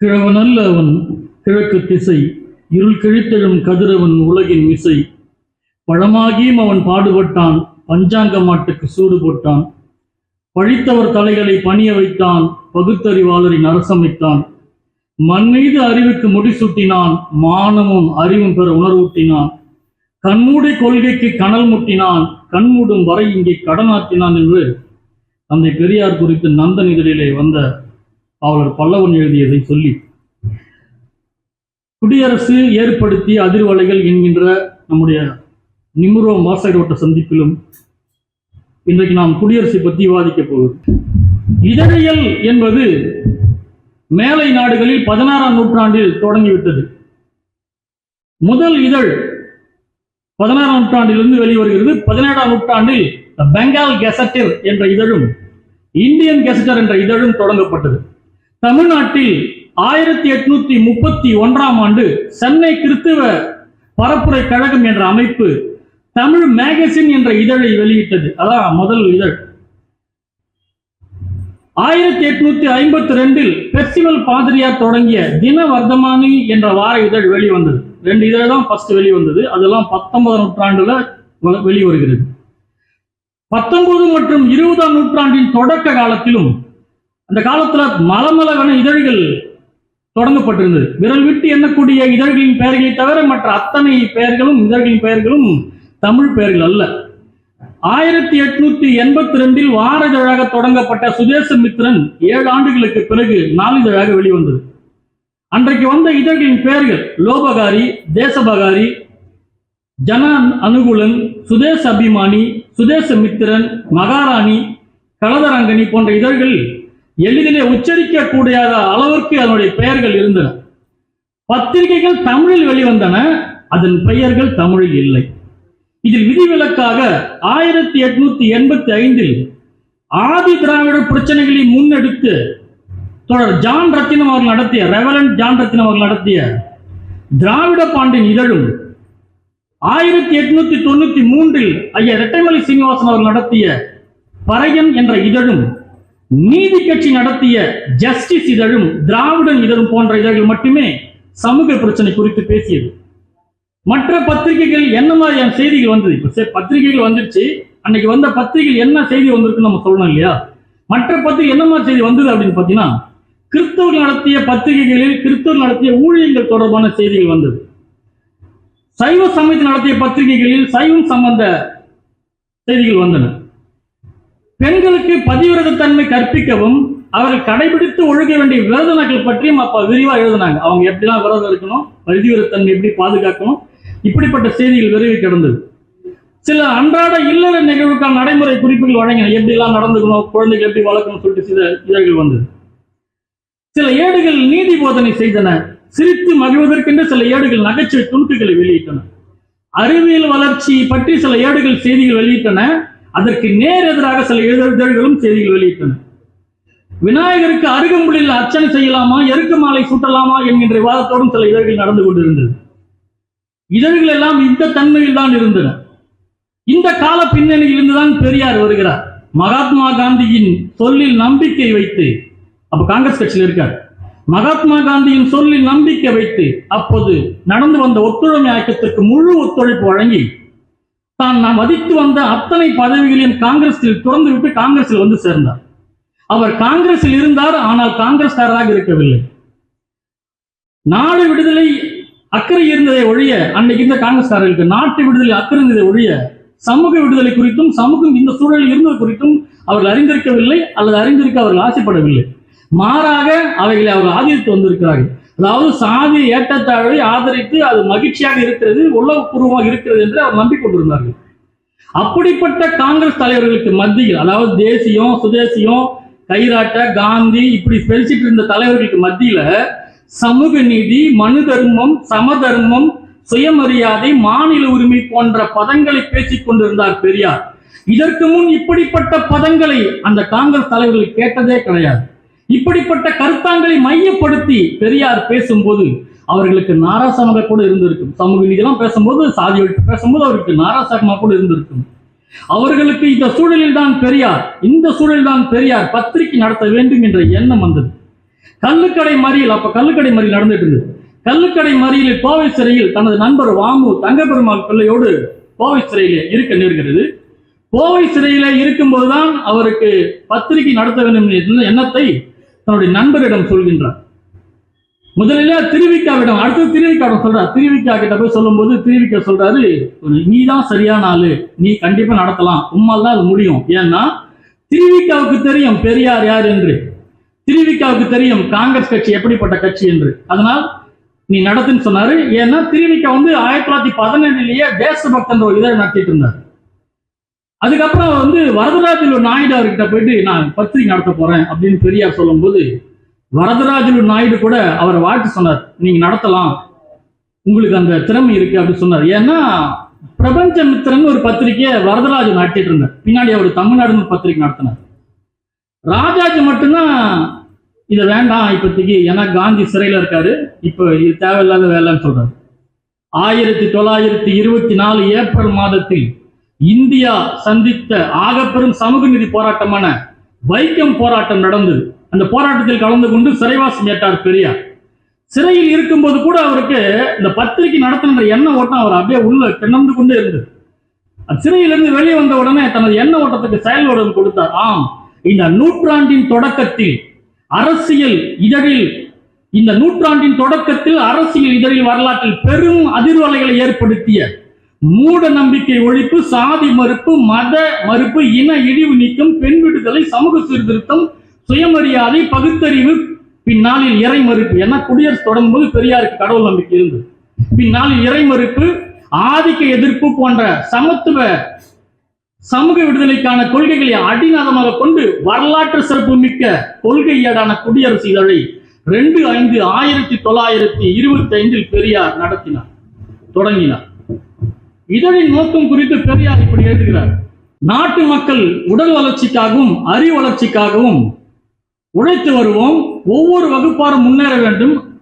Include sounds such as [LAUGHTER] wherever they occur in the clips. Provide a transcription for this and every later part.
கிழவனல்ல அவன் கிழக்கு திசை இருள் கிழித்தெழும் கதிரவன் உலகின் மிசை பழமாகியும் அவன் பாடுபட்டான் பஞ்சாங்க மாட்டுக்கு சூடு போட்டான். பழித்தவர் தலைகளை பணிய வைத்தான் பகுத்தறிவாளரின் அரசமைத்தான் மண் மீது அறிவுக்கு முடிசூட்டினான் மானமும் அறிவும் பெற உணர்வூட்டினான் கண்மூடி கொள்கைக்கு கனல் முட்டினான் கண்மூடும் வரை இங்கே கடனாற்றினான் என்று. தந்தை பெரியார் குறித்து நந்தன் இதழிலே வந்த பாவலர் பல்லவன் எழுதியதை சொல்லி. குடியரசு ஏற்படுத்திய அதிர்வலைகள் என்கின்ற நம்முடைய நிமுரோ மாசைரோட்ட சந்திப்பிலும் இன்றைக்கு நாம் குடியரசை பற்றி விவாதிக்க போகிறோம் இதழியல் என்பது மேலை நாடுகளில் பதினாறாம் நூற்றாண்டில் தொடங்கிவிட்டது. முதல் இதழ் பதினாறாம் நூற்றாண்டிலிருந்து வெளிவருகிறது. பதினேழாம் நூற்றாண்டில் பெங்கால் கெசட்டர் என்ற இதழும் இந்தியன் கெசட்டர் என்ற இதழும் தொடங்கப்பட்டது. தமிழ்நாட்டில் ஆயிரத்தி எட்நூத்தி முப்பத்தி ஒன்றாம் ஆண்டு சென்னை கிறிஸ்துவ பரப்புரை கழகம் என்ற அமைப்பு தமிழ் மேகசின் என்ற இதழை வெளியிட்டது. அதான் முதல் இதழ். ஆயிரத்தி எட்நூத்தி ஐம்பத்தி ரெண்டில் பெஸ்டிவல் பாதிரியார் தொடங்கிய தின வர்த்தமானி என்ற வார இதழ் வெளிவந்தது. ரெண்டு இதழ் தான் ஃபர்ஸ்ட் வெளிவந்தது. அதெல்லாம் பத்தொன்பதாம் நூற்றாண்டுல வெளிவருகிறது. பத்தொன்பது மற்றும் இருபதாம் நூற்றாண்டின் தொடக்க காலத்திலும் அந்த காலத்துல மலமளவென இதழ்கள் தொடங்கப்பட்டிருந்தது. விரல் விட்டு எண்ணக்கூடிய இதழ்களின் பெயர்களை தவிர மற்ற அத்தனை பெயர்களும் இதழ்களின் பெயர்களும் தமிழ் பெயர்கள் அல்ல. ஆயிரத்தி எட்நூத்தி எண்பத்தி ரெண்டில் வார இதழாக தொடங்கப்பட்ட சுதேசமித்திரன் ஏழு ஆண்டுகளுக்கு பிறகு நாளிதழாக வெளிவந்தது. அன்றைக்கு வந்த இதழ்களின் பெயர்கள் லோபகாரி தேசபகாரி ஜன அனுகூலன் சுதேச அபிமானி சுதேசமித்திரன் மகாராணி கலதரங்கனி போன்ற இதழ்கள் எளிதிலே உச்சரிக்கக்கூடிய அளவிற்கு அதனுடைய பெயர்கள் இருந்தன. பத்திரிகைகள் தமிழில் வெளிவந்தன அதன் பெயர்கள் தமிழில் இல்லை. இதில் விதிவிலக்காக ஆயிரத்தி எட்நூத்தி எண்பத்தி ஐந்தில் ஆதி திராவிட பிரச்சனைகளை முன்னெடுத்து தொடர் ஜான் ரத்தினம் அவர்கள் நடத்திய ரெவலன் ஜான் ரத்தினம் அவர்கள் நடத்திய திராவிட பாண்டின் இதழும் ஆயிரத்தி எட்நூத்தி தொண்ணூத்தி மூன்றில் ஐயா ரெட்டைமலை சீனிவாசன் அவர்கள் நடத்திய பறையன் என்ற இதழும் நீதி கட்சி நடத்திய ஜஸ்டிஸ் இதழும் திராவிடன் இதழும் போன்ற இதழ்கள் மட்டுமே சமூக பிரச்சனை குறித்து பேசியது. மற்ற பத்திரிகைகள் என்ன மாதிரியான செய்திகள் வந்தது? இப்ப சரி, பத்திரிகைகள் வந்துருச்சு. அன்னைக்கு வந்த பத்திரிகைகள் என்ன செய்தி வந்திருக்குன்னு நம்ம சொல்லணும் இல்லையா? மற்ற பத்திரிகை என்ன மாதிரி செய்தி வந்தது அப்படின்னு பார்த்தீங்கன்னா கிறிஸ்தவர் நடத்திய பத்திரிகைகளில் கிறிஸ்தவர் நடத்திய ஊழியங்கள் தொடர்பான செய்திகள் வந்தது. சைவ சமயத்தில் நடத்திய பத்திரிகைகளில் சைவம் சம்பந்த செய்திகள் வந்தன. பெண்களுக்கு பதிவிரதத்தன்மை கற்பிக்கவும் அவர்கள் கடைபிடித்து ஒழுக வேண்டிய விரதனங்கள் பற்றியும் அப்ப விரிவா எழுதினாங்க. அவங்க எப்படிலாம் விரதம் இருக்கணும் பதிவிரதத்தன்மை எப்படி பாதுகாக்கணும் இப்படிப்பட்ட செய்திகள் விரைவில் கிடந்தது. சில அன்றாட இல்லற நிகழ்வுக்கான நடைமுறை குறிப்புகள் வழங்கின. எப்படிலாம் நடந்துக்கணும் குழந்தைகள் எப்படி வளர்க்கணும் சொல்லிட்டு சில இதழ்கள் வந்தது. சில ஏடுகள் நீதி போதனை செய்தன. சிரித்து மகிழ்வதற்கென்று சில ஏடுகள் நகைச்சுவை துணுக்குகளை வெளியிட்டன. அறிவியல் வளர்ச்சி பற்றி சில ஏடுகள் செய்திகள் வெளியிட்டன. அதற்கு நேர் எதிராக சில இதழ்களும் செய்திகள் வெளியிட்டன. விநாயகருக்கு அருகம்புலில் அர்ச்சனை செய்யலாமா எருக்கு மாலை சூட்டலாமா என்கின்ற விவாதத்தோடும் சில இதழ்கள் நடந்து கொண்டிருந்தது. இதழ்கள் எல்லாம் இந்த தன்மையில் தான் இருந்தன. இந்த கால பின்னணியில் இருந்துதான் பெரியார் வருகிறார். மகாத்மா காந்தியின் சொல்லில் நம்பிக்கை வைத்து அப்ப காங்கிரஸ் கட்சியில் இருக்கார். மகாத்மா காந்தியின் சொல்லில் நம்பிக்கை வைத்து அப்போது நடந்து வந்த ஒத்துழைமை ஆக்கத்திற்கு முழு ஒத்துழைப்பு வழங்கி தான் நாம் மதித்து வந்த அத்தனை பதவிகளையும் காங்கிரஸில் துறந்து விட்டு காங்கிரஸில் வந்து சேர்ந்தார். அவர் காங்கிரஸில் இருந்தார் ஆனால் காங்கிரஸ்காரராக இருக்கவில்லை. நாடு விடுதலை அக்கறை இருந்ததை ஒழிய அன்னைக்கு இருந்த காங்கிரஸ்காரர்களுக்கு நாட்டு விடுதலை அக்கறை இருந்ததை ஒழிய சமூக விடுதலை குறித்தும் சமூகம் இந்த சூழலில் இருந்தது குறித்தும் அவர்கள் அறிந்திருக்கவில்லை அல்லது அறிந்திருக்க அவர்கள் ஆசைப்படவில்லை. மாறாக அவைகளை அவர்கள் ஆதரித்து வந்திருக்கிறார்கள். அதாவது சாதி ஏற்றத்தாழ்வை ஆதரித்து அது மகிழ்ச்சியாக இருக்கிறது உளவுபூர்வமாக இருக்கிறது என்று அவர் நம்பிக்கொண்டிருந்தார்கள். அப்படிப்பட்ட காங்கிரஸ் தலைவர்களுக்கு மத்தியில் அதாவது தேசியம் சுதேசியம் கைராட்ட காந்தி இப்படி பேசிட்டு இருந்த தலைவர்களுக்கு மத்தியில சமூக நீதி மனு தர்மம் சமதர்மம் சுயமரியாதை மாநில உரிமை போன்ற பதங்களை பேசிக் கொண்டிருந்தார் பெரியார். இதற்கு முன் இப்படிப்பட்ட பதங்களை அந்த காங்கிரஸ் தலைவர்கள் கேட்டதே கிடையாது. இப்படிப்பட்ட கருத்தாங்களை மையப்படுத்தி பெரியார் பேசும்போது அவர்களுக்கு நாராசமாக கூட இருந்திருக்கும். சமூக நீதியெல்லாம் பேசும்போது சாதி ஒழிப்பு பேசும்போது அவருக்கு நாராசகமாக கூட இருந்திருக்கும். அவர்களுக்கு இந்த சூழலில் தான் பெரியார் இந்த சூழலில் தான் பெரியார் பத்திரிகை நடத்த வேண்டும் என்ற எண்ணம் வந்தது. கல்லுக்கடை மறியல் அப்ப கள்ளுக்கடை மறியல் நடந்துட்டு இருந்தது. கல்லுக்கடை மறியலில் கோவை சிறையில் தனது நண்பர் வாமு தங்கப்பெருமாள் பிள்ளையோடு கோவை சிறையிலே இருக்க நேர்கிறது. கோவை சிறையில இருக்கும்போதுதான் அவருக்கு பத்திரிகை நடத்த வேண்டும் என்ற எண்ணத்தை தன்னுடைய நண்பரிடம் சொல்கின்றார். முதலில் திருவிக்காவிடம் அடுத்து திருவிக்காவிடம் சொல்றார். திருவிக்கா கிட்ட போய் சொல்லும்போது திருவிக்கா சொல்றாரு நீ தான் சரியான ஆளு. நீ கண்டிப்பா நடத்தலாம். உம்மால் தான் அது முடியும். ஏன்னா திருவிக்காவுக்கு தெரியும் பெரியார் யார் என்று. திருவிக்காவுக்கு தெரியும் காங்கிரஸ் கட்சி எப்படிப்பட்ட கட்சி என்று. அதனால் நீ நடத்துன்னு சொன்னாரு. ஏன்னா திருவிக்கா வந்து ஆயிரத்தி தொள்ளாயிரத்தி பதினேழுலயே தேசபக்தன் ஒரு இதை நடத்திட்டு இருந்தார். அதுக்கப்புறம் வந்து வரதராஜலு நாயுடு அவர்கிட்ட போயிட்டு நான் பத்திரிகை நடத்த போறேன் அப்படின்னு பெரியார் சொல்லும்போது வரதராஜலு நாயுடு கூட அவரை வாழ்த்து சொன்னார். நீங்க நடத்தலாம். உங்களுக்கு அந்த திறமை இருக்கு அப்படின்னு சொன்னார். ஏன்னா பிரபஞ்ச மித்திரன் ஒரு பத்திரிகையை வரதராஜன் நடத்திட்டு இருந்தார். பின்னாடி அவர் தமிழ்நாடுன்னு பத்திரிகை நடத்தினார். ராஜாஜி மட்டும்தான் இதை வேண்டாம் இப்போதைக்கு. ஏன்னா காந்தி சிறையில் இருக்காரு. இப்போ இது தேவையில்லாத வேலைன்னு சொல்றாரு. ஆயிரத்தி தொள்ளாயிரத்தி இருபத்தி நாலு ஏப்ரல் மாதத்தில் இந்தியா சந்தித்த ஆகப்பெரும் சமூக நீதி போராட்டமான வைக்கம் போராட்டம் நடந்தது. அந்த போராட்டத்தில் கலந்து கொண்டு சிறைவாசம் ஏற்றார் பெரியார். சிறையில் இருக்கும்போது கூட அவருக்கு இந்த பத்திரிகை நடத்தின எண்ண ஓட்டம் அவர் அப்படியே உள்ள கிணந்து கொண்டே இருந்தது. சிறையிலிருந்து வெளியே வந்த உடனே தனது எண்ண ஓட்டத்துக்கு செயல் கொடுத்தார். ஆம் இந்த நூற்றாண்டின் தொடக்கத்தில் அரசியல் இதழில் இந்த நூற்றாண்டின் தொடக்கத்தில் அரசியல் இதழில் வரலாற்றில் பெரும் அதிர்வலைகளை ஏற்படுத்திய மூட நம்பிக்கை ஒழிப்பு சாதி மறுப்பு மத மறுப்பு இன இழிவு நீக்கம் பெண் விடுதலை சமூக சீர்திருத்தம் சுயமரியாதை பகுத்தறிவு பின்னாளில் இறை மறுப்பு. ஏன்னா குடியரசு தொடங்கும் போது பெரியாருக்கு கடவுள் நம்பிக்கை இருந்தது. பின்னாளில் இறை மறுப்பு ஆதிக்க எதிர்ப்பு போன்ற சமத்துவ சமூக விடுதலைக்கான கொள்கைகளை அடிநாதமாக கொண்டு வரலாற்று சிறப்பு மிக்க கொள்கையேடான குடியரசு இதழை ரெண்டு ஐந்து ஆயிரத்தி தொள்ளாயிரத்தி இருபத்தி ஐந்தில் பெரியார் நடத்தினார் தொடங்கினார். இதழின் நோக்கம் குறித்து பெரியார் இப்படி எழுதுகிறார். நாட்டு மக்கள் உடல் வளர்ச்சிக்காகவும் அறிவு வளர்ச்சிக்காகவும் உழைத்து வருவோம். ஒவ்வொரு வகுப்பாரும் முன்னேற வேண்டும்.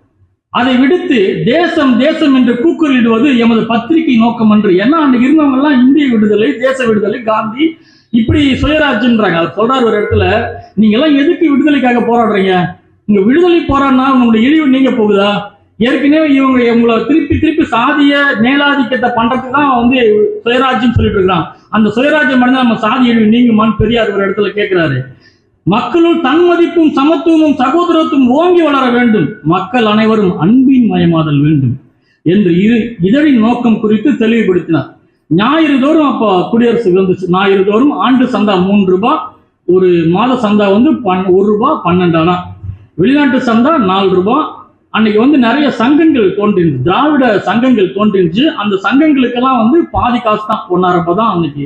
அதை விடுத்து தேசம் தேசம் என்று கூக்குரலிடுவது எமது பத்திரிகை நோக்கம் என்று. ஏன்னா அன்னைக்கு இருந்தவங்க எல்லாம் இந்திய விடுதலை தேச விடுதலை காந்தி இப்படி சுயராஜ்ன்றாங்க அவர் சொல்றாரு ஒரு இடத்துல. நீங்க எல்லாம் எதுக்கு விடுதலைக்காக போராடுறீங்க? நீங்க விடுதலை போராடினா உங்களுடைய இழிவு நீங்க போகுதா? ஏற்கனவே இவங்க இவங்களை திருப்பி திருப்பி சாதிய மேலாதிக்கத்தை பண்றதுக்கு தான் வந்து சுயராஜ்யம் சொல்லிட்டு இருக்கிறான் அந்த சுயராஜ்யம் அடைஞ்சா நம்ம சாதி இழிவு நீங்குமான்னு பெரியார் ஒரு இடத்துல கேட்கிறாரு. மக்களும் தன்மதிப்பும் சமத்துவமும் சகோதரத்துவம் ஓங்கி வளர வேண்டும். மக்கள் அனைவரும் அன்பின் மயமாதல் வேண்டும் என்று இரு இதழின் நோக்கம் குறித்து தெளிவுபடுத்தினார். ஞாயிறு தோறும் அப்போ குடியரசு வந்துச்சு ஞாயிறு தோறும் ஆண்டு சந்தா மூன்று ரூபாய் ஒரு மாத சந்தா வந்து பன் ஒரு ரூபாய் பன்னெண்டு வெளிநாட்டு சந்தா நாலு ரூபாய் அன்னைக்கு வந்து நிறைய சங்கங்கள் தோன்றிருந்துச்சு திராவிட சங்கங்கள் தோன்றிருந்துச்சு அந்த சங்கங்களுக்கெல்லாம் வந்து பாதி காசு தான் ஒன்னாயிரம் தான் அன்னைக்கு.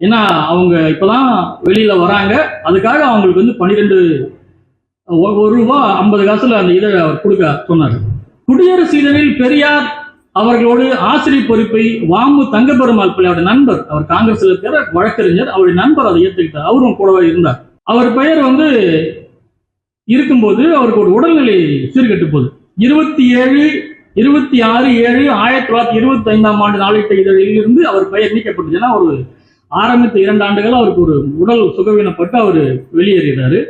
ஏன்னா அவங்க இப்பதான் வெளியில வராங்க. அதுக்காக அவங்களுக்கு வந்து பன்னிரெண்டு ஒரு ரூபா ஐம்பது காசுல அந்த இதை அவர் கொடுக்க சொன்னார். குடியரசு இதழில் பெரியார் அவர்களோடு ஆசிரியர் பொறுப்பை வாமு தங்கப்பெருமாள் பிள்ளையோட நண்பர் அவர் காங்கிரஸ்ல இருக்கிற வழக்கறிஞர். அவருடைய நண்பர் அதை ஏற்றுக்கிட்டார் அவரும் கூடவே இருந்தார். அவர் பெயர் வந்து இருக்கும்போது அவருக்கு ஒரு உடல்நிலை சீர்கெட்டு போகுது. இருபத்தி ஏழு இருபத்தி ஆறு ஏழு ஆயிரத்தி தொள்ளாயிரத்தி இருபத்தி ஐந்தாம் ஆண்டு நாளிட்ட இதழில் இருந்து அவர் பெயர் நீக்கப்பட்டது. ஏன்னா ஒரு ஆரம்பித்த இரண்டு ஆண்டுகள் அவருக்கு ஒரு உடல் சுகவீனப்பட்டு அவர் வெளியேறினாரு.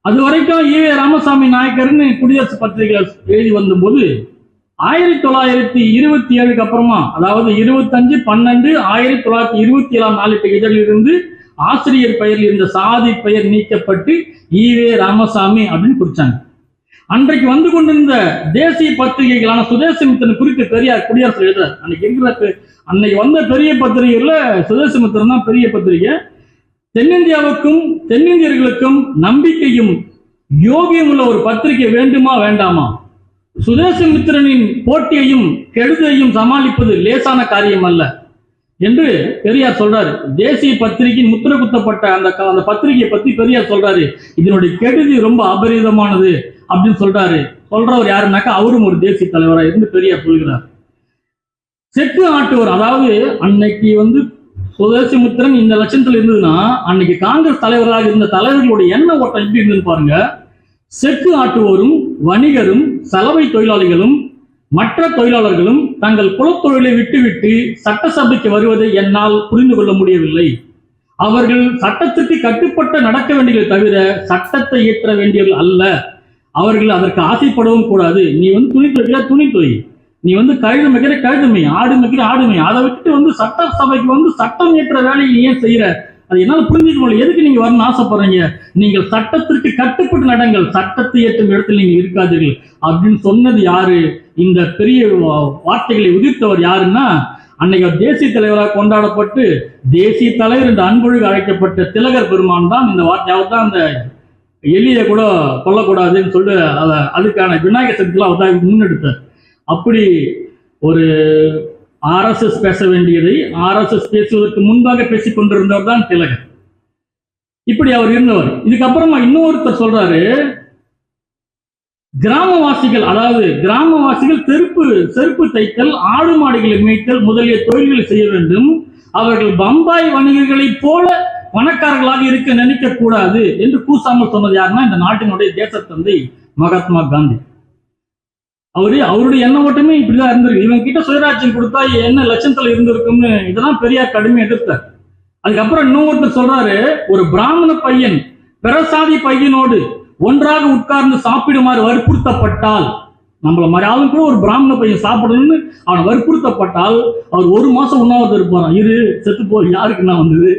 அது வரைக்கும் ஈவே ராமசாமி நாயக்கர்னு குடியரசு பத்திரிகையில் எழுதி வந்தபோது ஆயிரத்தி தொள்ளாயிரத்தி இருபத்தி ஏழுக்கு அப்புறமா அதாவது இருபத்தஞ்சு பன்னெண்டு ஆயிரத்தி தொள்ளாயிரத்தி இருபத்தி ஏழாம் நாளிட்ட இதழிலிருந்து ஆசிரியர் பெயரில் இருந்த சாதி பெயர் நீக்கப்பட்டு ஈவே ராமசாமி அப்படின்னு குறிச்சாங்க. அன்றைக்கு வந்து கொண்டிருந்த தேசிய பத்திரிகைகளான சுதேசமித்திரன் குறித்து பெரியார் குடியரசு எழுதுறார். அன்னைக்கு இருக்கிற அன்னைக்கு வந்த பெரிய பத்திரிகைகள்ல சுதேசமித்திரன் தான் பெரிய பத்திரிகை. தென்னிந்தியாவுக்கும் தென்னிந்தியர்களுக்கும் நம்பிக்கையும் யோகியம் உள்ள ஒரு பத்திரிகை வேண்டுமா வேண்டாமா? சுதேசமித்திரனின் போட்டியையும் கெடுதையும் சமாளிப்பது லேசான காரியம் அல்ல என்று பெரியார் சொல்றாரு. தேசிய பத்திரிகையின் முத்திர குத்தப்பட்ட அந்த க- அந்த பத்திரிகையை பத்தி பெரியார் சொல்றாரு. இதனுடைய கெடுதி ரொம்ப அபரிதமானது. அப்படின்னு சொல்றாரு. சொல்றவர் யாருன்னாக்கா அவரும் ஒரு தேசிய தலைவராக இருந்து பெரிய சொல்கிறார். செக்கு ஆட்டுவர் அதாவது அன்னைக்கு வந்து சுதேசிமுத்திரன் இந்த லட்சத்தில் இருந்ததுன்னா அன்னைக்கு காங்கிரஸ் தலைவராக இருந்த தலைவர்களுடைய எண்ண ஓட்டம் எப்படி இருந்ததுன்னு பாருங்க. செக்கு ஆட்டுவோரும் வணிகரும் சலவை தொழிலாளிகளும் மற்ற தொழிலாளர்களும் தங்கள் குலத்தொழிலை விட்டுவிட்டு சட்டசபைக்கு வருவதை என்னால் புரிந்து கொள்ள முடியவில்லை. அவர்கள் சட்டத்துக்கு கட்டுப்பட்ட நடக்க வேண்டியதை தவிர சட்டத்தை இயற்ற வேண்டியவர்கள் அல்ல. அவர்கள் அதற்கு ஆசைப்படவும் கூடாது. நீ வந்து துணி துவைக்கிற துணி துவை. நீ வந்து கழுது மேய்க்கிற கழுதுமை ஆடு மேய்க்கிற ஆடுமை அதை விட்டுட்டு வந்து சட்ட சபைக்கு வந்து சட்டம் ஏற்ற வேலையை நீ ஏன் செய்யற? அது என்னால புரிஞ்சுக்க முடியல. எதுக்கு நீங்க வரணும்னு ஆசைப்படுறீங்க? நீங்கள் சட்டத்திற்கு கட்டுப்பட்டு நடங்கள். சட்டத்தை ஏற்றும் இடத்தில் நீங்கள் இருக்காதீர்கள். அப்படின்னு சொன்னது யாரு? இந்த பெரிய வார்த்தைகளை உதிர்த்தவர் யாருன்னா அன்னைக்கு தேசிய தலைவராக கொண்டாடப்பட்டு தேசிய தலைவர் என்று அன்பொழுகு அழைக்கப்பட்ட திலகர் பெருமான் தான் இந்த வார்த்தை. அவர் தான் அந்த எலியை கூட கொல்லக்கூடாதுன்னு சொல்லி அதை அதுக்கான விநாயகர் சதுர்த்திலாம் அவர் தான் முன்னெடுத்தார். அப்படி ஒரு ஆர்எஸ்எஸ் பேச வேண்டியதை ஆர்எஸ்எஸ் பேசுவதற்கு முன்பாக பேசிக் கொண்டிருந்தவர் தான் திலகர் இப்படி அவர் இருந்தவர். இதுக்கப்புறமா இன்னொருத்தர் சொல்றாரு கிராமவாசிகள் அதாவது கிராமவாசிகள் செருப்பு செருப்பு தைத்தல் ஆடு மாடுகளை மேய்த்தல் முதலிய தொழில்களை செய்ய வேண்டும். அவர்கள் பம்பாய் வணிகர்களைப் போல பணக்காரர்களாக இருக்க நினைக்க கூடாது என்று கூசாமல் சொன்னது யாருன்னா இந்த நாட்டினுடைய தேசத்தந்தை மகாத்மா காந்தி. அவரு அவருடைய எண்ண மட்டுமே இப்படிதான் இருந்திருக்கு. இவங்க கிட்ட சுயராஜ்யம் கொடுத்தா என்ன லட்சத்துல இருந்திருக்கும்னு இதெல்லாம் பெரியார் கடுமை எதிர்த்தார். அதுக்கப்புறம் இன்னொருத்தர் சொல்றாரு ஒரு பிராமண பையன் பிரசாதி பையனோடு ஒன்றாக உட்கார்ந்து சாப்பிடுமாறு வற்புறுத்தப்பட்டால் நம்மள மாதிரி ஆளும் கூட ஒரு பிராமண பையன் சாப்பிடணும்னு அவன் வற்புறுத்தப்பட்டால் அவர் ஒரு மாசம் உண்ணாவது இருப்பாராம். இரு செத்து போ யாருக்கு நான் வந்தது?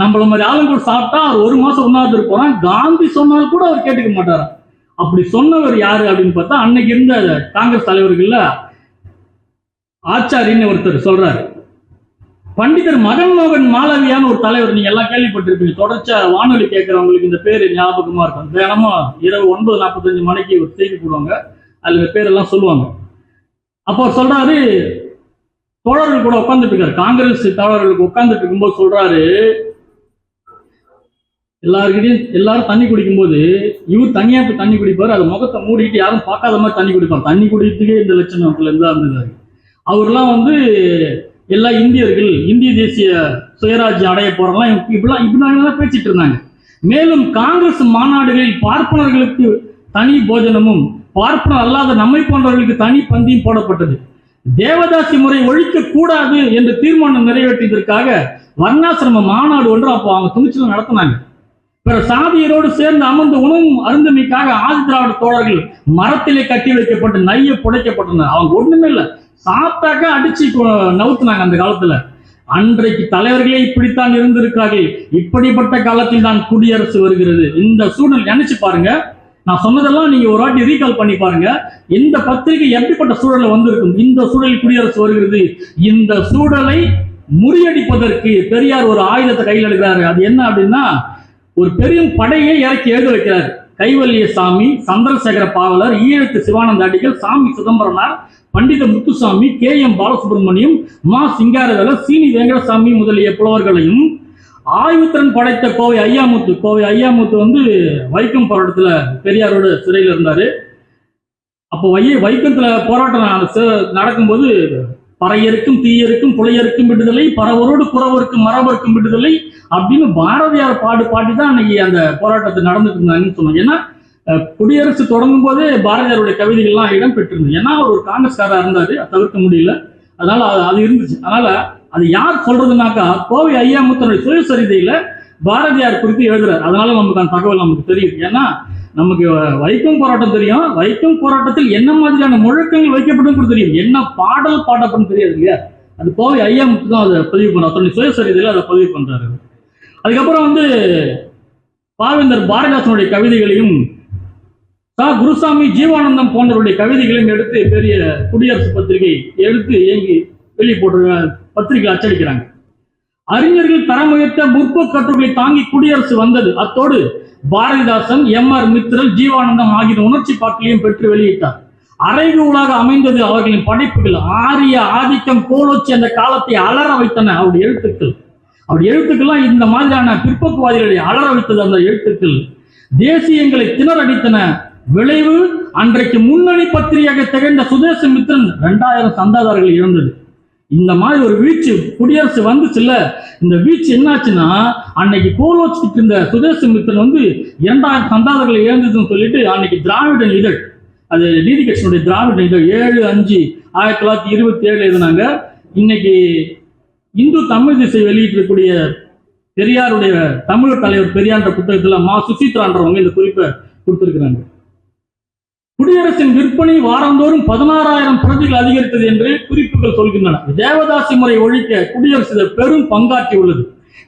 நம்மள மாதிரி ஆளுங்கள் கூட சாப்பிட்டா அவர் ஒரு மாசம் உண்ணாவது போறான். காந்தி சொன்னால் கூட அவர் கேட்டுக்க மாட்டாராம் அப்படி சொன்னவர் யாரு அப்படின்னு பார்த்தா அன்னைக்கு இருந்த காங்கிரஸ் தலைவர்கள்ல ஆச்சாரின்னு ஒருத்தர் சொல்றாரு. பண்டிதர் மதன் மோகன் மாளவியான்னு ஒரு தலைவர் நீங்க எல்லாம் கேள்விப்பட்டிருப்பீங்க. தொடர்ச்சியா வானொலி கேட்கறவங்களுக்கு இந்த பேரு ஞாபகமா இருக்கும். தினமும் இரவு ஒன்பது நாற்பத்தஞ்சு மணிக்கு ஒரு செய்தி போடுவாங்க. அதுல இந்த பேரெல்லாம் சொல்லுவாங்க. அப்போ சொல்றாரு தோழர்கள் கூட உட்காந்துட்டு இருக்காரு. காங்கிரஸ் தோழர்களுக்கு உட்கார்ந்துட்டு இருக்கும்போது சொல்றாரு எல்லாருக்கிட்டையும் எல்லாரும் தண்ணி குடிக்கும்போது இவர் தனியாக போய் தண்ணி குடிப்பார் அது முகத்தை மூடிக்கிட்டு யாரும் பார்க்காத மாதிரி தண்ணி குடிப்பார் தண்ணி குடிக்கிறதுக்கே இந்த லட்சணத்துல இருந்தா இருந்தது. அவர்லாம் வந்து எல்லா இந்தியர்கள் இந்திய தேசிய சுயராஜ்யம் அடைய போறவங்களாம் இப்படிலாம் இப்படிலாம் பேசிட்டு இருந்தாங்க. மேலும் காங்கிரஸ் மாநாடுகளில் பார்ப்பனர்களுக்கு தனி போஜனமும் பார்ப்பனர் அல்லாத நம்மை போன்றவர்களுக்கு தனி பந்தியும் போடப்பட்டது. தேவதாசி முறை ஒழிக்க கூடாது என்று தீர்மானம் நிறைவேற்றியதற்காக வர்ணாசிரம மாநாடு ஒன்று அப்போ அவங்க துணிச்சல நடத்தினாங்க. பிற சாதியரோடு சேர்ந்து அமர்ந்து உணவும் அருந்தமைக்காக ஆதி திராவிட தோழர்கள் மரத்திலே கட்டி வைக்கப்பட்டு நைய புடைக்கப்பட்டனர் அவங்க ஒண்ணுமே இல்லை. சாப்பிட்டாக்க அடிச்சு நவுத்துனாங்க அந்த காலத்துல. அன்றைக்கு தலைவர்களே இப்படித்தான் இருந்திருக்கிறார்கள். இப்படிப்பட்ட காலத்தில் தான் குடியரசு வருகிறது. இந்த சூழல் நினைச்சு பாருங்க. நான் சொன்னதெல்லாம் நீங்க ஒரு வாட்டி ரீகால் பண்ணி பாருங்க. இந்த பத்திரிகை எப்படிப்பட்ட சூழல்ல வந்திருக்கும்? இந்த சூழலில் குடியரசு வருகிறது. இந்த சூழலை முறியடிப்பதற்கு பெரியார் ஒரு ஆயுதத்தை கையில் எடுக்கிறாரு. அது என்ன அப்படின்னா ஒரு பெரும் படையை இறக்கி எழுத வைக்கிறார். கைவல்லிய சாமி சந்திரசேகர பாவலர் ஈழத்து சிவானந்த அடிகள் சாமி சிதம்பரனார் பண்டித முத்துசாமி கே எம் பாலசுப்ரமணியம் மா சிங்காரவேல சீனி வெங்கடசாமி முதலிய புலவர்களையும் ஆய்வுத்திறன் படைத்த கோவை ஐயாமுத்து. கோவை ஐயாமுத்து வந்து வைக்கம் போராட்டத்தில் பெரியாரோட சிறையில் இருந்தார். அப்போ வை வைக்கத்தில் போராட்டம் நடக்கும்போது பறையருக்கும் தீயருக்கும் புலையருக்கும் விடுதலை பறவரோடு குறவருக்கும் மரபருக்கும் விடுதலை அப்படின்னு பாரதியார் பாடு பாட்டி தான் அன்னைக்கு அந்த போராட்டத்தை நடந்துட்டு இருந்தாங்கன்னு சொன்னாங்க ஏன்னா அஹ், குடியரசு தொடங்கும் போதே பாரதியாருடைய கவிதைகள்லாம் இடம் பெற்றிருந்தது ஏன்னா அவர் ஒரு காங்கிரஸ்காரா இருந்தாரு. அதை தவிர்க்க முடியல. அதனால அது அது இருந்துச்சு. அதனால அது யார் சொல்றதுனாக்கா கோவை ஐயாமுத்தனுடைய சுயசரிதையில பாரதியார் குறித்து எழுதுறாரு. அதனால நமக்கு அந்த தகவல் நமக்கு தெரியுது ஏன்னா நமக்கு வைக்கம் போராட்டம் தெரியும். வைக்கம் போராட்டத்தில் என்ன மாதிரியான முழக்கங்கள் வைக்கப்படும் கூட தெரியும். என்ன பாடல் பாடப்படும் தெரியாது இல்லையா? அது கோவை ஐயாமுத்து தான் அதை பதிவு பண்ண தன்னுடைய சுயசரிதையில் அதை பதிவு பண்றாரு. அதுக்கப்புறம் வந்து பாவேந்தர் பாரதிதாசனுடைய கவிதைகளையும் சா. குருசாமி ஜீவானந்தம் போன்றவருடைய கவிதைகளையும் எடுத்து பெரிய குடியரசு பத்திரிகை எடுத்து இயங்கி வெளியே போட்டு பத்திரிகை அச்சடிக்கிறாங்க. அறிஞர்கள் தரமுயர்த்த முற்போக்கு தாங்கி குடியரசு வந்தது. அத்தோடு பாரதிதாசன் எம் ஆர் மித்ரல் ஜீவானந்தம் ஆகிய உணர்ச்சி பாட்டிலையும் பெற்று வெளியிட்டார். அறைகூலாக அமைந்தது அவர்களின் படைப்புகள். ஆரிய ஆதிக்கம் கோலோச்சி அந்த காலத்தை அலற வைத்தன அவருடைய எழுத்துக்கள். அவருடைய எழுத்துக்கள்லாம் இந்த மாதிரியான பிற்போக்குவாதிகளை அலற வைத்தது அந்த எழுத்துக்கள். தேசியங்களை திணறடித்தன விளைவு அன்றைக்கு முன்னணி பத்திரிகையாக திகழ்ந்த சுதேசமித்ரன் ரெண்டாயிரம் சந்தாதாரர்கள் இழந்தது. இந்த மாதிரி ஒரு வீழ்ச்சி குடியரசு வந்துச்சுல்ல இந்த வீழ்ச்சி என்னாச்சுன்னா அன்னைக்கு கோலோச்சிட்டு இருந்த சுதேசமித்ரன் வந்து இரண்டாயிரம் சந்தாதாரர்கள் இழந்ததுன்னு சொல்லிட்டு அன்னைக்கு திராவிடன் இதழ் அது நீதி கட்சியினுடைய திராவிட இதழ் ஏழு அஞ்சு ஆயிரத்தி தொள்ளாயிரத்தி இருபத்தி ஏழு எழுதினாங்க. இன்னைக்கு இந்து தமிழ் திசை வெளியிட்டிருக்கக்கூடிய பெரியாருடைய தமிழர் தலைவர் பெரியான்ற புத்தகத்தில் மா. சுசித்ரான்றவங்க இந்த குறிப்பை கொடுத்துருக்குறாங்க. குடியரசின் விற்பனை வாரந்தோறும் பதினாறாயிரம் பிரதிகள் அதிகரித்தது என்று குறிப்புகள் சொல்கின்றன. தேவதாசி முறை ஒழிக்க குடியரசு பெரும் பங்காற்றி உள்ளது.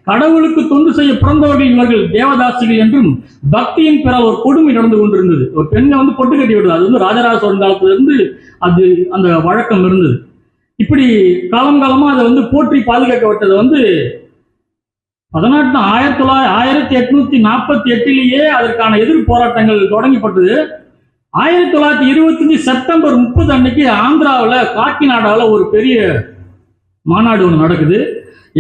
கடவுளுக்கு தொண்டு செய்ய பிறந்தவர்கள் இவர்கள் தேவதாசிகள் என்றும் பக்தியின் பிற ஒரு கொடுமை நடந்து கொண்டிருந்தது. ஒரு பெண்ணை வந்து பொட்டு கட்டி விடுது. அது வந்து ராஜராஜ சோழன் காலத்துல இருந்து அது அந்த வழக்கம் இருந்தது. இப்படி காலம் காலமா அதை வந்து போற்றி பாதுகாக்கப்பட்டது வந்து பதினெட்டு ஆயிரத்தி தொள்ளாயிரத்தி ஆயிரத்தி எட்நூத்தி நாற்பத்தி எட்டிலேயே அதற்கான எதிர் போராட்டங்கள் தொடங்கப்பட்டது. ஆயிரத்தி தொள்ளாயிரத்தி இருபத்தஞ்சு செப்டம்பர் முப்பது அன்னைக்கு ஆந்திராவில் காக்கிநாடாவில் ஒரு பெரிய மாநாடு ஒன்று நடக்குது.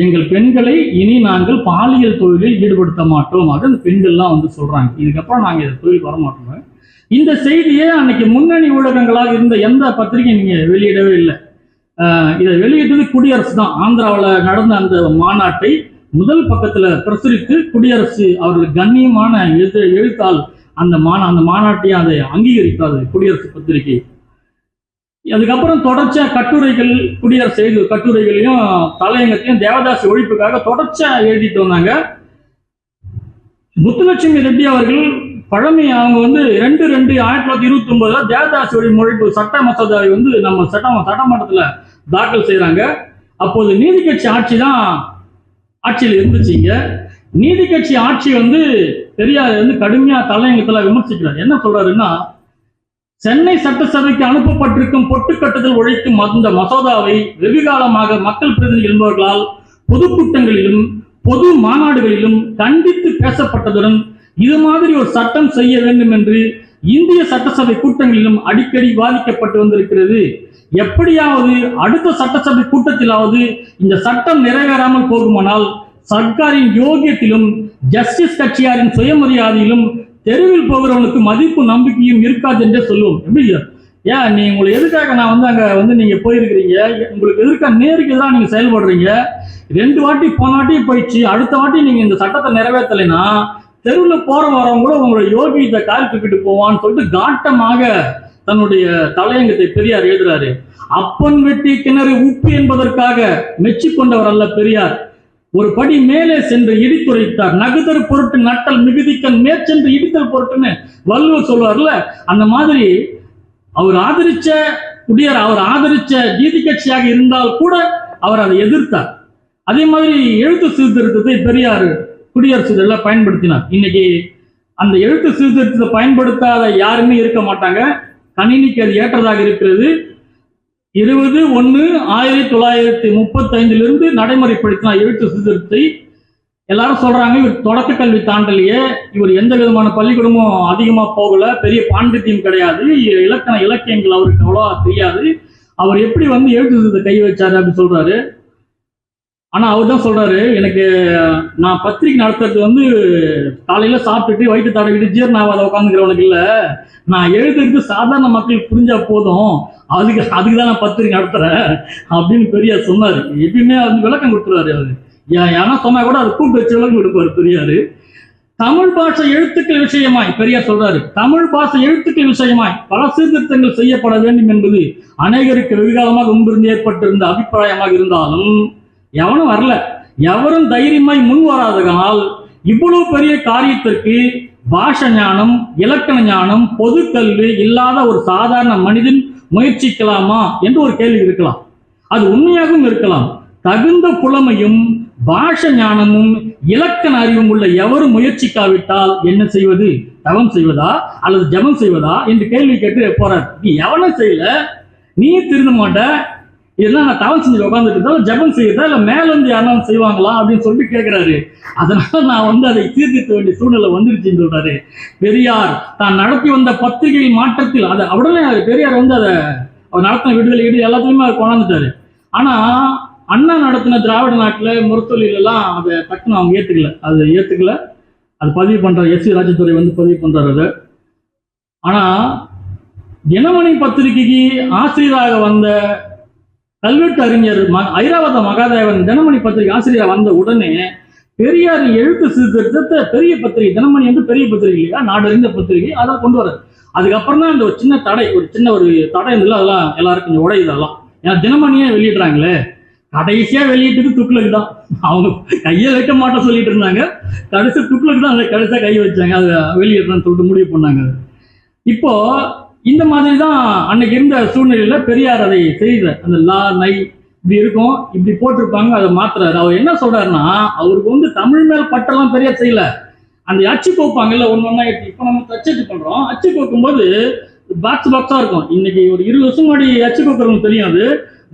எங்கள் பெண்களை இனி நாங்கள் பாலியல் தொழிலில் ஈடுபடுத்த மாட்டோம் அப்படின்னு அந்த பெண்கள்லாம் வந்து சொல்கிறாங்க இதுக்கப்புறம் நாங்கள் இந்த தொழில் வர மாட்டோம். இந்த செய்தியை அன்னைக்கு முன்னணி ஊடகங்களாக இருந்த எந்த பத்திரிகை நீங்கள் வெளியிடவே இல்லை. இதை வெளியிட்டது குடியரசு தான். ஆந்திராவில் நடந்த அந்த மாநாட்டை முதல் பக்கத்தில் பிரசுரித்து குடியரசு அவர்கள் கண்ணியமான எழுத்து எழுத்தால் அந்த மாநா அந்த மாநாட்டையும் அதை அங்கீகரித்தாது குடியரசு பத்திரிகை. அதுக்கப்புறம் தொடர்ச்சியா கட்டுரைகள் குடியரசு எழுது கட்டுரைகளையும் தலையங்கத்தையும் தேவதாசி ஒழிப்புக்காக தொடர்ச்சியா எழுதிட்டு வந்தாங்க. முத்துலட்சுமி ரெட்டி அவர்கள் பழமை அவங்க வந்து ரெண்டு ரெண்டு ஆயிரத்தி தொள்ளாயிரத்தி இருபத்தி ஒன்பதுல தேவதாசி ஒழிப்பு சட்ட மசோதாவை வந்து நம்ம சட்ட சட்டமன்றத்துல தாக்கல் செய்கிறாங்க அப்போது நீதி கட்சி ஆட்சி தான் ஆட்சியில் இருந்துச்சு இங்கே. நீதி கட்சி ஆட்சி வந்து பெரியார் வந்து கடுமையா தலையங்கத்துல விமர்சிக்கிறார். என்ன சொல்றாருன்னா சென்னை சட்டசபைக்கு அனுப்பப்பட்டிருக்கும் பொட்டுக்கட்டுதல் உழைக்கும் அந்த மசோதாவை வெகு காலமாக மக்கள் பிரதிநிதி என்பவர்களால் பொதுக்கூட்டங்களிலும் பொது மாநாடுகளிலும் கண்டித்து பேசப்பட்டதுடன் இது மாதிரி ஒரு சட்டம் செய்ய வேண்டும் என்று இந்திய சட்டசபை கூட்டங்களிலும் அடிக்கடி விவாதிக்கப்பட்டு வந்திருக்கிறது. எப்படியாவது அடுத்த சட்டசபை கூட்டத்திலாவது இந்த சட்டம் நிறைவேறாமல் போகுமானால் சர்க்காரின் யோகியத்திலும் ஜஸ்டிஸ் கட்சியாரின் சுயமரியாதையிலும் தெருவில் போகிறவனுக்கு மதிப்பு நம்பிக்கையும் இருக்காது என்றே சொல்லுவோம். எப்படி ஏன்? நீ உங்களை எதுக்காக நான் வந்து அங்கே வந்து நீங்கள் போயிருக்கிறீங்க? உங்களுக்கு எதிர்க்க நேருக்கு எதிராக நீங்கள் செயல்படுறீங்க? ரெண்டு வாட்டி போன வாட்டி போயிடுச்சு. அடுத்த வாட்டி நீங்கள் இந்த சட்டத்தை நிறைவேற்றலைன்னா தெருவில் போற வரவங்க கூட உங்களோட யோகியத்தை கால் தூக்கிட்டு போவான்னு சொல்லிட்டு காட்டமாக தன்னுடைய தலையங்கத்தை பெரியார் எழுதுறாரு. அப்பன் வெட்டி கிணறு உப்பு என்பதற்காக மெச்சிக்கொண்டவர் அல்ல பெரியார். ஒரு படி மேலே சென்று இடித்துரைத்தார். நகுதர் பொருட்டு நட்டல் மிகுதிக்கன் மேற்சென்று இடித்தல் பொருட்டுன்னு வள்ளுவர் சொல்வார்ல அந்த மாதிரி அவர் ஆதரிச்ச குடியர் அவர் ஆதரிச்ச நீதி கட்சியாக இருந்தால் கூட அவர் அதை எதிர்த்தார். அதே மாதிரி எழுத்து சீர்திருத்தத்தை பெரியார் குடியரசு இதெல்லாம் பயன்படுத்தினார். இன்னைக்கு அந்த எழுத்து சீர்திருத்தத்தை பயன்படுத்தாத யாருமே இருக்க மாட்டாங்க. கணினிக்கு அது ஏற்றதாக இருக்கிறது. இருபது ஒன்று ஆயிரத்தி தொள்ளாயிரத்தி முப்பத்தைந்திலிருந்து நடைமுறைப்படுத்தினார் எழுத்து சீர்திருத்தத்தை எல்லாரும் சொல்றாங்க. இவர் தொடக்க கல்வி தாண்டலையே. இவர் எந்த விதமான பள்ளிக்கூடமும் அதிகமா போகல. பெரிய பாண்டித்தியம் கிடையாது. இலக்கண இலக்கியங்கள் அவருக்கு அவ்வளோ தெரியாது. அவர் எப்படி வந்து எழுத்து சீர்திருத்தத்தை கை வச்சாரு அப்படின்னு சொல்றாரு. ஆனா அவர் தான் சொல்றாரு எனக்கு நான் பத்திரிக்கை நடத்துறது வந்து காலையில சாப்பிட்டுட்டு வயிற்று தடவிட்டு ஜீரணாவாத உட்காந்துக்கிறவனுக்கு இல்ல. நான் எழுதுறது சாதாரண மக்களுக்கு புரிஞ்சா போதும். அதுக்கு அதுக்கு தான் நான் பத்திரிக்கை நடத்துறேன் அப்படின்னு பெரியார் சொன்னாரு. எப்பயுமே அது விளக்கம் கொடுத்துருவாரு அவரு. ஏன்னா யாரா சொன்னா கூட அது கூப்பிட்டு வச்சு விளக்கம் கொடுப்பாரு பெரியாரு. தமிழ் பாஷை எழுத்துக்கள் விஷயமாய் பெரியார் சொல்றாரு. தமிழ் பாஷை எழுத்துக்கள் விஷயமாய் பல சீர்திருத்தங்கள் செய்யப்பட வேண்டும் என்பது அநேகருக்கு வெகுகாலமாக முன்பிருந்து ஏற்பட்டிருந்த அபிப்பிராயமாக இருந்தாலும் எவனும் வரல. எவரும் தைரியமாய் முன் வராததனால் இவ்வளவு பெரிய காரியத்திற்கு பாஷ ஞானம் இலக்கண ஞானம் பொது கல்வி இல்லாத ஒரு சாதாரண மனிதன் முயற்சிக்கலாமா என்று ஒரு கேள்வி இருக்கலாம். அது உண்மையாகவும் இருக்கலாம். தகுந்த புலமையும் பாஷ ஞானமும் இலக்கண அறிவும் உள்ள எவரும் முயற்சிக்காவிட்டால் என்ன செய்வது? தவம் செய்வதா? அல்லது ஜெபம் செய்வதா? என்று கேள்வி கேட்டு போறார். நீ எவனும் செய்யல. நீ திருந்த மாட்ட. இதெல்லாம் நான் தவம் செஞ்சு உட்காந்துட்டு இருந்தாலும் ஜெபம் செய்யறதா இல்ல மேலேருந்து இருந்து செய்வாங்களா அப்படின்னு சொல்லிட்டு கேட்கிறாரு. அதனால நான் வந்து அதை சீர்திருத்த வேண்டிய சூழ்நிலை வந்துருச்சுன்னு சொல்றாரு. பெரியார் தான் நடத்தி வந்த பத்திரிகை மாற்றத்தில் அதை உடனே அது பெரியார் வந்து அதை அவர் நடத்தின விடுதலை ஈடு எல்லாத்துலயுமே அவர் கொண்டாந்துட்டாரு. ஆனா அண்ணா நடத்தின திராவிட நாட்டுல முரசொலியில எல்லாம் அதை டக்குன்னு அவங்க ஏத்துக்கல. அதை ஏத்துக்கல. அது பதிவு பண்றாரு எஸ் சி ராஜதுரை வந்து பதிவு பண்றாரு அதை. ஆனா தினமணி பத்திரிகைக்கு ஆசிரியராக வந்த கல்வெட்டு அறிஞர் ஐராவத மகாதேவன் தினமணி பத்திரிகை ஆசிரியர் வந்த உடனே பெரியார் எழுத்து சீர்திருத்தத்தை பெரிய பத்திரிகை தினமணி வந்து பெரிய பத்திரிகை இல்லையா? நாடறிந்த பத்திரிகை அதை கொண்டு வர்றது அதுக்கப்புறம் தான் இந்த ஒரு சின்ன தடை ஒரு சின்ன ஒரு தடை இருந்ததுல அதெல்லாம் எல்லாருக்கும் கொஞ்சம் உடையுது அதெல்லாம். ஏன்னா தினமணியே வெளியிடுறாங்களே. கடைசியா வெளியிட்டது துக்ளக்கு தான். அவங்க கையை வைக்க மாட்டோம் சொல்லிட்டு இருந்தாங்க. கடைசி துக்ளக்கு தான் அதை கடைசியா கை வச்சாங்க. அதை வெளியிடுறேன்னு சொல்லிட்டு முடிவு பண்ணாங்க. இப்போ இந்த மாதிரி தான் அன்னைக்கு இருந்த சூழ்நிலையில பெரியார் அதை செய்தார். அந்த லா நை இப்படி இருக்கும் இப்படி போட்டிருப்பாங்க அதை மாத்துறாரு. அவர் என்ன சொல்றாருன்னா அவருக்கு வந்து தமிழ் மேல் பட்டெல்லாம் பெரிய செய்யல. அந்த அச்சு கோப்பாங்கல்ல ஒன்று ஒன்றா இப்போ நம்ம தச்சச்சு பண்றோம். அச்சு கோக்கும்போது பாக்ஸ் பாக்ஸா இருக்கும். இன்னைக்கு ஒரு இருபது வருஷம் முன்னாடி அச்சு கோக்குறவங்க தெரியும் அது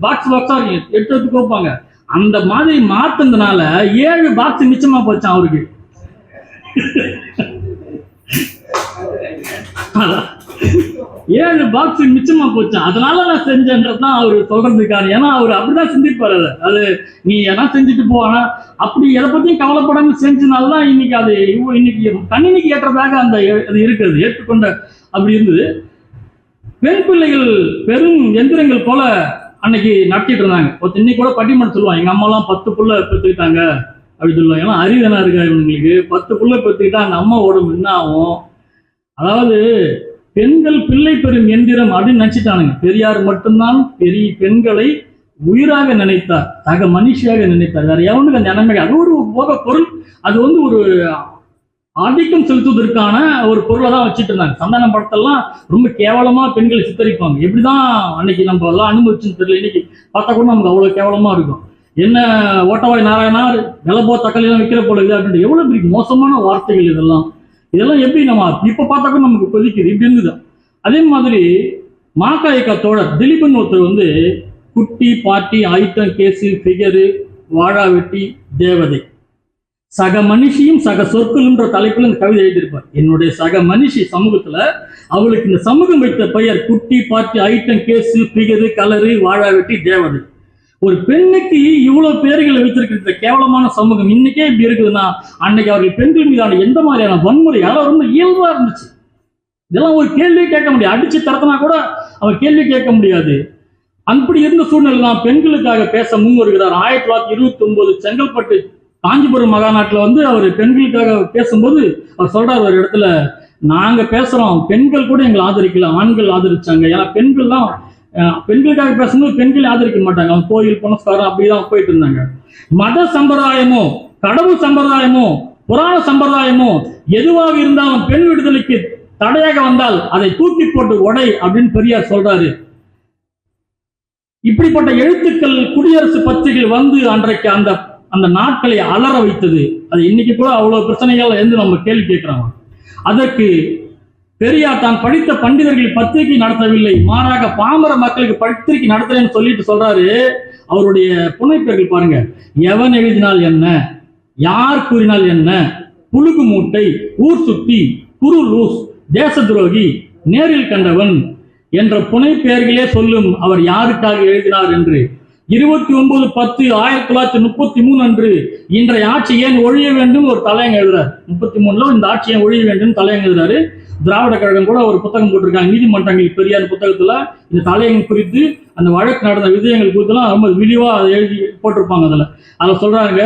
பாக்ஸ் பாக்ஸா இருக்கும். எட்டு எடுத்து கோப்பாங்க. அந்த மாதிரி மாத்தினதுனால ஏழு பாக்ஸ் மிச்சமா போச்சான் அவருக்கு. [LAUGHS] அதான். ஏழு பாக்ஸ் மிச்சமா போச்சு. அதனால நான் செஞ்சேன்றதுதான் அவர் சொல்றதுக்கான ஏன்னா அவர் அப்படிதான் சிந்திப்பாரு அதை அது நீ ஏன்னா செஞ்சுட்டு போ அப்படி எதை பத்தியும் கவலைப்படாம செஞ்சனால்தான் இன்னைக்கு அது இன்னைக்கு கணினிக்கு ஏற்றதாக அந்த அது இருக்கிறது ஏற்றுக்கொண்ட அப்படி இருந்தது. பெண் பிள்ளைகள் பெரும் எந்திரங்கள் போல அன்னைக்கு நடத்திட்டு இருந்தாங்க. இன்னைக்கு கூட பட்டிமன்றம் சொல்லுவாங்க எங்க அம்மாலாம் பத்து புள்ள பெற்றுக்கிட்டாங்க அப்படி சொல்லுவாங்க. ஏன்னா அறிவு இருக்கா இவங்களுக்கு? பத்து புள்ள பெற்றுக்கிட்டா அந்த அம்மா உடம்பு என்ன ஆகும்? அதாவது பெண்கள் பிள்ளை பெறும் எந்திரம் அப்படின்னு நினைச்சிட்டானுங்க. பெரியார் மட்டும்தான் பெரிய பெண்களை உயிராக நினைத்தார் தக மனுஷியாக நினைத்தார். வேற எவனுக்கு அந்த அது ஒரு போக பொருள். அது வந்து ஒரு ஆதிக்கம் செலுத்துவதற்கான ஒரு பொருளை தான் வச்சுட்டு இருந்தாங்க. சந்தான படத்தெல்லாம் ரொம்ப கேவலமா பெண்களை சித்தரிப்பாங்க. எப்படிதான் அன்னைக்கு நம்ம எல்லாம் அனுபவிச்சுன்னு தெரியல. இன்னைக்கு பார்த்தா கூட நமக்கு அவ்வளவு கேவலமா இருக்கும். என்ன ஓட்டவாய் நாராயணார் நிலப்போ தக்காளி எல்லாம் விற்கிற போல இது அப்படின்ட்டு எவ்வளவு பெரிய மோசமான வார்த்தைகள் இதெல்லாம். இதெல்லாம் எப்படி நம்ம இப்போ பார்த்தாக்கும் நமக்கு கொதிக்குது இப்படி இருந்தது. அதே மாதிரி மாக்காயக்கா தோழர் திலீபன் ஒருத்தர் வந்து குட்டி பாட்டி ஆயிட்டம் கேசு ஃபிகரு வாழா வெட்டி தேவதை. சக மனுஷியும் சக சொற்களுன்ற தலைப்பில் இந்த கவிதை எழுதியிருப்பார். என்னுடைய சக மனுஷி சமூகத்துல அவளுக்கு இந்த சமூகம் வைத்த பெயர் குட்டி பாட்டி ஐட்டம் கேசு பிகரு கலரு வாழா வெட்டி தேவதை. ஒரு பெண்ணுக்கு இவ்வளவு பேர்களை வைத்திருக்கிற இந்த கேவலமான சமூகம் இன்னைக்கே இப்படி இருக்குதுன்னா அன்னைக்கு அவர்கள் பெண்கள் மீதான எந்த மாதிரியான வன்முறை? அதெல்லாம் ரொம்ப இயல்பா இருந்துச்சு. இதெல்லாம் ஒரு கேள்வியே கேட்க முடியாது. அடிச்சு தரத்தினா கூட அவர் கேள்வி கேட்க முடியாது. அப்படி இருந்த சூழ்நிலை தான் பெண்களுக்காக பேச முன் வருகிறார் ஆயிரத்தி தொள்ளாயிரத்தி இருபத்தி ஒன்பது செங்கல்பட்டு காஞ்சிபுரம் மகாநாட்டில் வந்து அவர் பெண்களுக்காக பேசும்போது அவர் சொல்றார் ஒரு இடத்துல நாங்க பேசுறோம். பெண்கள் கூட எங்களை ஆதரிக்கல. ஆண்கள் ஆதரிச்சாங்க. ஏன்னா பெண்கள் தான் பெண்களுக்காக பேசும்போது பெண்கள் ஆதரிக்க மாட்டாங்க. அவங்க கோயில் புனஸ்காரம் அப்படிதான் போயிட்டு இருந்தாங்க. மத சம்பிரதாயமோ கடவுள் சம்பிரதாயமோ புராண சம்பிரதாயமோ எதுவாக இருந்தாலும் பெண் விடுதலைக்கு தடையாக வந்தால் அதை தூக்கி போட்டு உடை அப்படின்னு பெரியார் சொல்றாரு. இப்படிப்பட்ட எழுத்துக்கள் குடியரசு பத்திரிகைகள் வந்து அன்றைக்கு அந்த அந்த நாட்களை அலற வைத்தது. அது இன்னைக்கு கூட அவ்வளவு பிரச்சனைகள் இருந்து நம்ம கேள்வி கேட்கிறோம். அதற்கு பெரியார் தான் படித்த பண்டிதர்கள் பத்திரிகை நடத்தவில்லை. மாறாக பாமர மக்களுக்கு பத்திரிகை நடத்துறேன்னு சொல்லிட்டு சொல்றாரு. அவருடைய புனைப்பெயர்கள் பாருங்க. எவன் எழுதினால் என்ன? யார் கூறினால் என்ன? புழுகு மூட்டை ஊர் சுத்தி குரு லூஸ் தேச துரோகி நேரில் கண்டவன் என்ற புனைப்பெயர்களே சொல்லும் அவர் யாருக்காக எழுதினார் என்று. இருபத்தி ஒன்பது பத்து ஆயிரத்தி தொள்ளாயிரத்தி முப்பத்தி மூணு அன்று இன்றைய ஆட்சி ஏன் ஒழிய வேண்டும்? ஒரு தலையங்க எழுதுறாரு. முப்பத்தி மூணுல இந்த ஆட்சி ஏன் ஒழிய வேண்டும்? தலையங்க எழுதுறாரு. திராவிட கழகம் கூட ஒரு புத்தகம் போட்டிருக்காங்க. நீதிமன்றங்கள் பெரியார் புத்தகத்துல இந்த தலையங்கம் குறித்து அந்த வழக்கு நடந்த விஜயங்கள் குறித்துலாம் ரொம்ப விரிவா எழுதி போட்டிருப்பாங்க அதுல. அதில் சொல்றாங்க.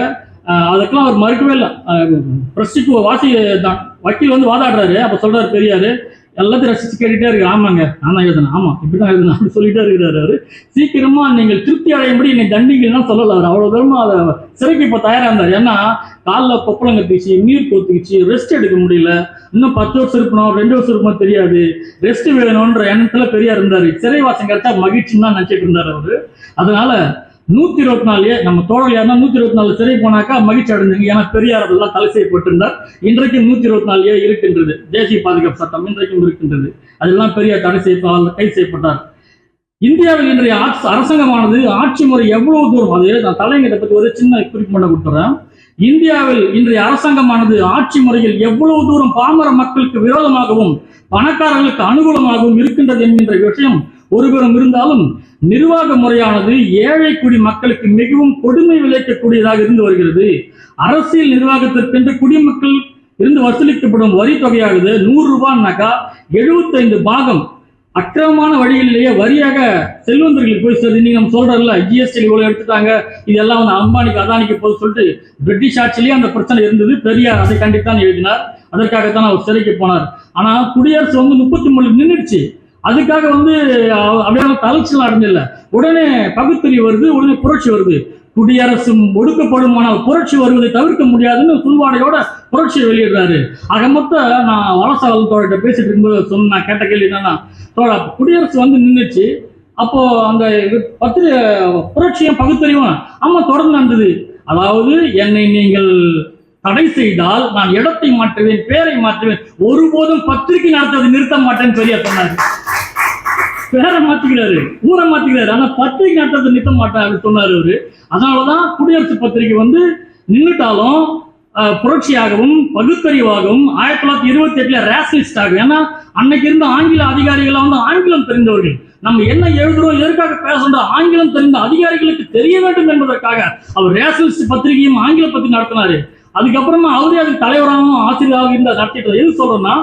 அதுக்கெல்லாம் அவர் மறுக்கவே இல்லை. பிரஸ்டிக்கு வாசி தான் வக்கீல் வந்து வாதாடுறாரு. அப்ப சொல்றாரு பெரியாரு எல்லாத்தையும் ரசிச்சு கேட்டுட்டே இருக்கு ஆமாங்க. நான் தான் எழுதுனேன். ஆமா இப்படிதான் எழுதுனேன். அப்படி சொல்லிட்டே இருக்கிறாரு அவரு. சீக்கிரமா நீங்கள் திருப்தி அடையும்படி என்னை தண்டிங்கன்னா சொல்லல அவர். அவ்வளவு தூரமா அதை சிறைக்கு இப்ப தயாரா இருந்தார் ஏன்னா காலில் கொப்பளம் கட்டிச்சு நீர் கொத்துக்குச்சு ரெஸ்ட் எடுக்க முடியல. இன்னும் பத்து வருஷம் இருக்கணும் ரெண்டு வருஷம் இருக்கணும் தெரியாது. ரெஸ்ட் வேணும்ன்ற எண்ணத்துல பெரியார் இருந்தாரு. சிறைவாசம் கிடைச்சா மகிழ்ச்சின்னு தான் நினைச்சிட்டு இருந்தார் அவரு. அதனால நூத்தி இருபத்தி நாலு நம்ம தோழல் யாருன்னா நூத்தி இருபத்தி நாலு சிறை போனாக்கா மகிழ்ச்சி அடைஞ்சுங்க ஏன்னா பெரியார் அதெல்லாம் தலை செய்யப்பட்டிருந்தார் இன்றைக்கும் நூத்தி இருபத்தி நாலு ஏ இருக்கின்றது. தேசிய பாதுகாப்பு சட்டம் இன்றைக்கும் இருக்கின்றது. அதெல்லாம் பெரியார் தடை செய்ய கை செய்யப்பட்டார். இந்தியாவில் இன்றைய ஆட்சி அரசாங்கமானது ஆட்சி முறை எவ்வளவு தூரம் அது நான் தலைங்கிட்ட பத்தி ஒரு சின்ன குறிப்பு பண்ண கொடுத்துறேன். இந்தியாவில் இன்றைய அரசாங்கமானது ஆட்சி முறையில் எவ்வளவு தூரம் பாமர மக்களுக்கு விரோதமாகவும் பணக்காரர்களுக்கு அனுகூலமாகவும் இருக்கின்றது என்கின்ற விஷயம் ஒருபுறம் இருந்தாலும் நிர்வாக முறையானது ஏழை குடி மக்களுக்கு மிகவும் கொடுமை விளைக்கக்கூடியதாக இருந்து வருகிறது. அரசியல் நிர்வாகத்திற்கென்று குடிமக்கள் இருந்து வசூலிக்கப்படும் வரி தொகையானது நூறு ரூபாய்னாக்கா எழுபத்தைந்து பாகம். அக்கிரமமான வழிகளிலேயே வரியாக செல்வந்தர்களுக்கு போய் சரி நீங்க நம்ம சொல்றோம்ல ஜிஎஸ்டி இவ்வளவு எடுத்துட்டாங்க. இதெல்லாம் வந்து அம்பானிக்கு அதானிக்கு போது சொல்லிட்டு பிரிட்டிஷ் ஆட்சியிலேயே அந்த பிரச்சனை இருந்தது. பெரியார் அதை கண்டித்தான் எழுதினார். அதற்காகத்தான் அவர் சிறைக்கு போனார். ஆனா குடியரசு வந்து முப்பத்தி மூணு நின்றுடுச்சு. அதுக்காக வந்து அவ- அப்படியே தலைச்சல் அடைஞ்சில்ல உடனே பகுத்தறிவு வருது உடனே புரட்சி வருது. குடியரசும் ஒடுக்கப்படுமானால் புரட்சி வருவதை தவிர்க்க முடியாதுன்னு சுல்வாடையோட புரட்சியை வெளியிடுறாரு. ஆக மொத்தம் நான் வளசாவல் தோழர்கிட்ட பேசிட்டு இருக்கும்போது சொன்ன நான் கேட்ட கேள்வி என்னன்னா தோழா குடியரசு வந்து நின்றுச்சு அப்போ அந்த இது பத்திரிகை புரட்சியும் பகுத்தறிவும் ஆமா தொடர்ந்து நடந்தது. அதாவது என்னை நீங்கள் தடை செய்தால் நான் இடத்தை மாற்றுவேன் பேரை மாற்றுவேன். ஒருபோதும் பத்திரிகை நடத்துவதை நிறுத்த மாட்டேன்னு பெரியார் சொன்னாரு. பேரை மாத்திக்கிறாரு ஊரை மாத்திக்கிறாரு. ஆனா பத்திரிகை நடத்துறதை நிறுத்த மாட்டேன் அப்படின்னு சொன்னாரு அவரு. அதனாலதான் குடியரசு பத்திரிகை வந்து நின்றுட்டாலும் புரட்சியாகவும் பகுத்தறிவாகவும் ஆயிரத்தி தொள்ளாயிரத்தி இருபத்தி எட்டுல ரேஷனிஸ்ட் ஆகும் ஏன்னா அன்னைக்கு இருந்த ஆங்கில அதிகாரிகள் வந்து ஆங்கிலம் தெரிந்தவர்கள். நம்ம என்ன எழுதுறோம் எதற்காக பேசுறோம் ஆங்கிலம் தெரிந்த அதிகாரிகளுக்கு தெரிய வேண்டும் என்பதற்காக அவர் ரேஷனிஸ்ட் பத்திரிகையும் ஆங்கில பத்திரிகை நடத்தினாரு. அதுக்கப்புறமா அவரே அதுக்கு தலைவராகவும் ஆசிரியராகவும் இருந்த நடத்திட்டு எது சொல்றோம்னா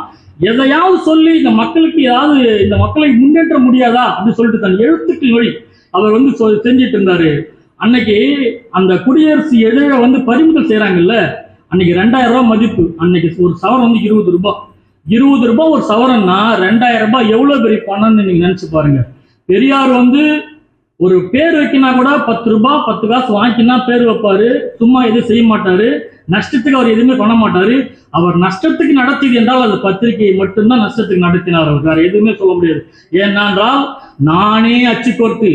எதையாவது சொல்லி இந்த மக்களுக்கு ஏதாவது இந்த மக்களை முன்னேற்ற முடியாதா அப்படின்னு சொல்லிட்டு தன் எழுத்துக்கள் வழி அவர் வந்து செஞ்சிட்டு இருந்தாரு. அன்னைக்கு அந்த குடியரசு எதிர வந்து பறிமுதல் செய்யறாங்கல்ல அன்னைக்கு ரெண்டாயிரம் ரூபாய் மதிப்பு. அன்னைக்கு ஒரு சவரம் வந்து இருபது ரூபாய். இருபது ரூபாய் ஒரு சவரம்னா ரெண்டாயிரம் ரூபாய் எவ்வளவு பெரிய பணம்னு நீங்க நினைச்சு பாருங்க. பெரியார் வந்து ஒரு பேர் வைக்கினா கூட பத்து ரூபாய் பத்து காசு வாங்கினா பேர் வைப்பாரு. சும்மா எதுவும் செய்ய மாட்டாரு. நஷ்டத்துக்கு அவர் எதுவுமே பண்ண மாட்டாரு. அவர் நஷ்டத்துக்கு நடத்தியது என்றால் அது பத்திரிகை மட்டும்தான் நஷ்டத்துக்கு நடத்தினார் அவர். வேற எதுவுமே சொல்ல முடியாது. ஏனென்றால் நானே அச்சு கோர்த்து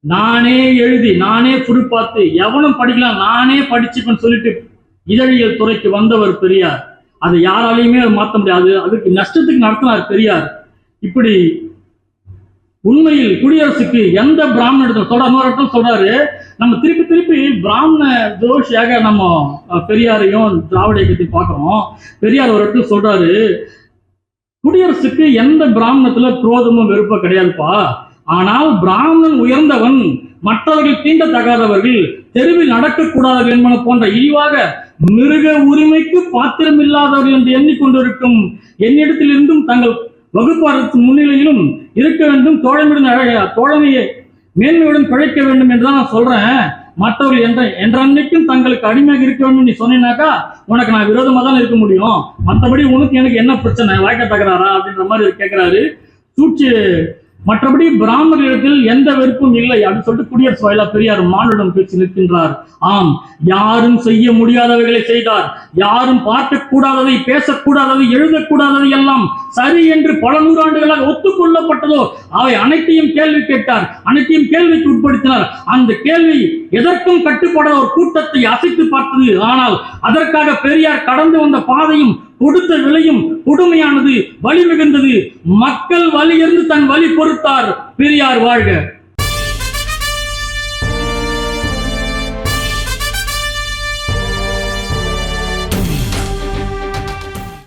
நானே எழுதி நானே பார்த்து எவனும் படிக்கலாம் நானே படிச்சுப்பேன்னு சொல்லிட்டு இதழியல் துறைக்கு வந்தவர் பெரியார். அதை யாராலையுமே மாற்ற முடியாது. அதுக்கு நஷ்டத்துக்கு நடத்தினார் பெரியார். இப்படி உண்மையில் குடியரசுக்கு எந்த பிராமணத்தில் சொல்ற இன்னொரு இடத்துல சொல்றாரு? நம்ம திருப்பி திருப்பி பிராமண துரோஷியாக நம்ம அஹ், பெரியாரையும் திராவிட இயக்கத்தையும் பார்க்கிறோம். பெரியார் ஒரு இடத்துல சொல்றாரு குடியரசுக்கு எந்த பிராமணத்துல குரோதமும் வெறுப்பம் கிடையாதுப்பா. ஆனால் பிராமணன் உயர்ந்தவன் மற்றவர்கள் தீண்டத்தகாதவர்கள் தெருவில் நடக்கக்கூடாதவர்கள் என்பன போன்ற இழிவாக மிருக உரிமைக்கு பாத்திரம் இல்லாதவர்கள் என்று எண்ணிக்கொண்டிருக்கும் என்னிடத்திலிருந்தும் தங்கள் வகுப்பாரத்து முன்னிலையிலும் இருக்க வேண்டும் தோழமையுடன் அழ- தோழமையை மேன்மையுடன் பிழைக்க வேண்டும் என்று தான் நான் சொல்றேன். மற்றவர்கள் என்ற என்றன்னைக்கும் தங்களுக்கு அடிமையாக இருக்க வேண்டும் நீ சொன்னீனாக்கா உனக்கு நான் விரோதமா தான் இருக்க முடியும். மற்றபடி உனக்கு எனக்கு என்ன பிரச்சனை? வாய்க்க தகராறா? அப்படின்ற மாதிரி கேட்கிறாரு சூழ்ச்சி மற்றபடி பிராமணர்களிடத்தில் எந்த வெறுப்பும் இல்லை. அப்படின்னு சொல்லிட்டு குடியரசு வாயிலா பெரியார் மானுடம் பேசி நிற்கின்றார். ஆம் யாரும் செய்ய முடியாதவைகளை செய்தார். யாரும் பார்க்கக்கூடாததை பேசக்கூடாததை எழுதக்கூடாததை எல்லாம் சரி என்று பல நூறாண்டுகளாக ஒத்துக்கொள்ளப்பட்டதோ அவை அனைத்தையும் கேள்வி கேட்டார். அனைத்தையும் கேள்விக்கு உட்படுத்தினார். அந்த கேள்வி எதற்கும் கட்டுப்படாத ஒரு கூட்டத்தை அசைத்து பார்த்தது. ஆனால் அதற்காக பெரியார் கடந்து வந்த பாதையும் கொடுத்த விலையும் கொடுமையானது வலி மிகுந்தது மக்கள் வலியிருந்து தன் வலி பொறுத்தார். பெரியார் வாழ்க.